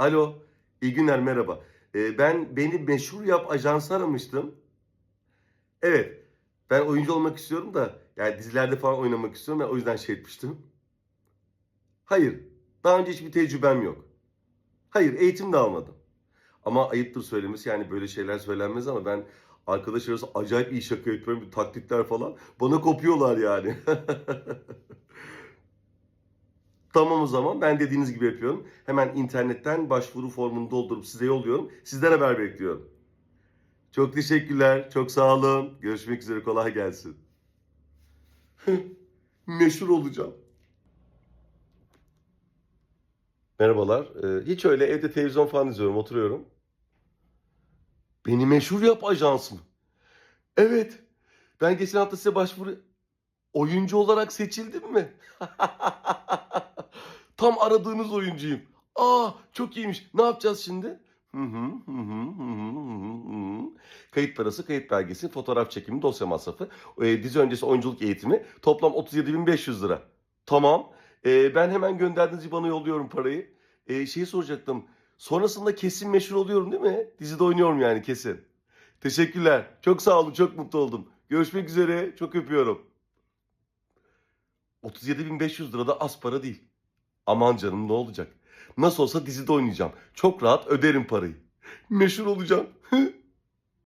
Alo, iyi günler merhaba. Ee, ben beni meşhur yap ajansı aramıştım. Evet, ben oyuncu olmak istiyorum da yani dizilerde falan oynamak istiyorum. Ben o yüzden şey etmiştim. Hayır, daha önce hiçbir tecrübem yok. Hayır, eğitim de almadım. Ama ayıptır söylemesi yani böyle şeyler söylenmez ama ben arkadaş arası acayip iyi şaka yapıyorum. Taklitler falan bana kopuyorlar yani. Tamam o zaman ben dediğiniz gibi yapıyorum. Hemen internetten başvuru formunu doldurup size yolluyorum. Sizden haber bekliyorum. Çok teşekkürler. Çok sağ olun. Görüşmek üzere. Kolay gelsin. Meşhur olacağım. Merhabalar. Ee, hiç öyle evde televizyon falan izliyorum. Oturuyorum. Beni meşhur yap ajans mı? Evet. Ben geçen hafta size başvuru... Oyuncu olarak seçildim mi? Tam aradığınız oyuncuyum. Aa çok iyiymiş. Ne yapacağız şimdi? Kayıt parası, kayıt belgesi, fotoğraf çekimi, dosya masrafı, e, dizi öncesi oyunculuk eğitimi toplam 37.500 lira. Tamam. E, ben hemen gönderdiğiniz IBAN'a yolluyorum parayı. E, şeyi soracaktım. Sonrasında kesin meşhur oluyorum değil mi? Dizide oynuyorum yani kesin. Teşekkürler. Çok sağ olun. Çok mutlu oldum. Görüşmek üzere. Çok öpüyorum. 37.500 lira da az para değil. Aman canım ne olacak? Nasıl olsa dizide oynayacağım. Çok rahat öderim parayı. Meşhur olacağım.